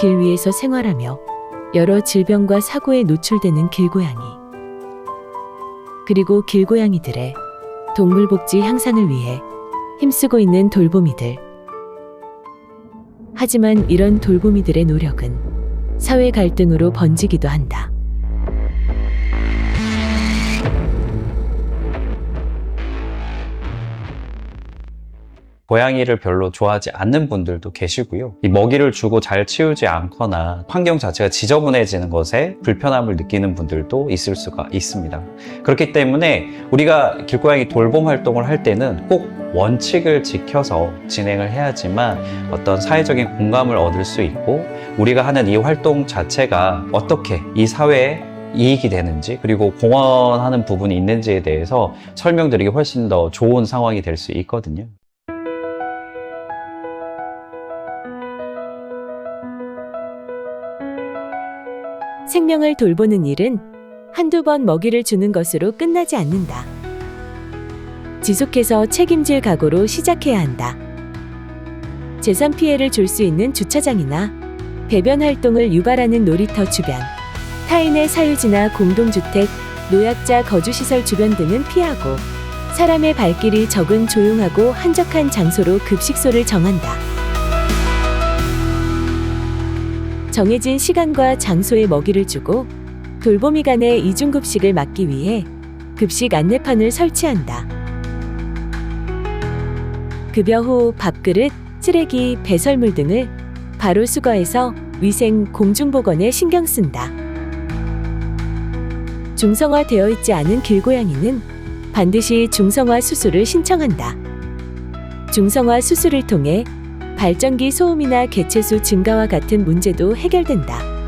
길 위에서 생활하며 여러 질병과 사고에 노출되는 길고양이. 그리고 길고양이들의 동물복지 향상을 위해 힘쓰고 있는 돌보미들. 하지만 이런 돌보미들의 노력은 사회 갈등으로 번지기도 한다. 고양이를 별로 좋아하지 않는 분들도 계시고요. 이 먹이를 주고 잘 치우지 않거나 환경 자체가 지저분해지는 것에 불편함을 느끼는 분들도 있을 수가 있습니다. 그렇기 때문에 우리가 길고양이 돌봄 활동을 할 때는 꼭 원칙을 지켜서 진행을 해야지만 어떤 사회적인 공감을 얻을 수 있고 우리가 하는 이 활동 자체가 어떻게 이 사회에 이익이 되는지 그리고 공헌하는 부분이 있는지에 대해서 설명드리기 훨씬 더 좋은 상황이 될 수 있거든요. 생명을 돌보는 일은 한두 번 먹이를 주는 것으로 끝나지 않는다. 지속해서 책임질 각오로 시작해야 한다. 재산 피해를 줄 수 있는 주차장이나 배변 활동을 유발하는 놀이터 주변, 타인의 사유지나 공동주택, 노약자 거주시설 주변 등은 피하고 사람의 발길이 적은 조용하고 한적한 장소로 급식소를 정한다. 정해진 시간과 장소에 먹이를 주고 돌보미 간의 이중급식을 막기 위해 급식 안내판을 설치한다. 급여 후 밥그릇, 쓰레기, 배설물 등을 바로 수거해서 위생 공중보건에 신경 쓴다. 중성화되어 있지 않은 길고양이는 반드시 중성화 수술을 신청한다. 중성화 수술을 통해 발전기 소음이나 개체수 증가와 같은 문제도 해결된다.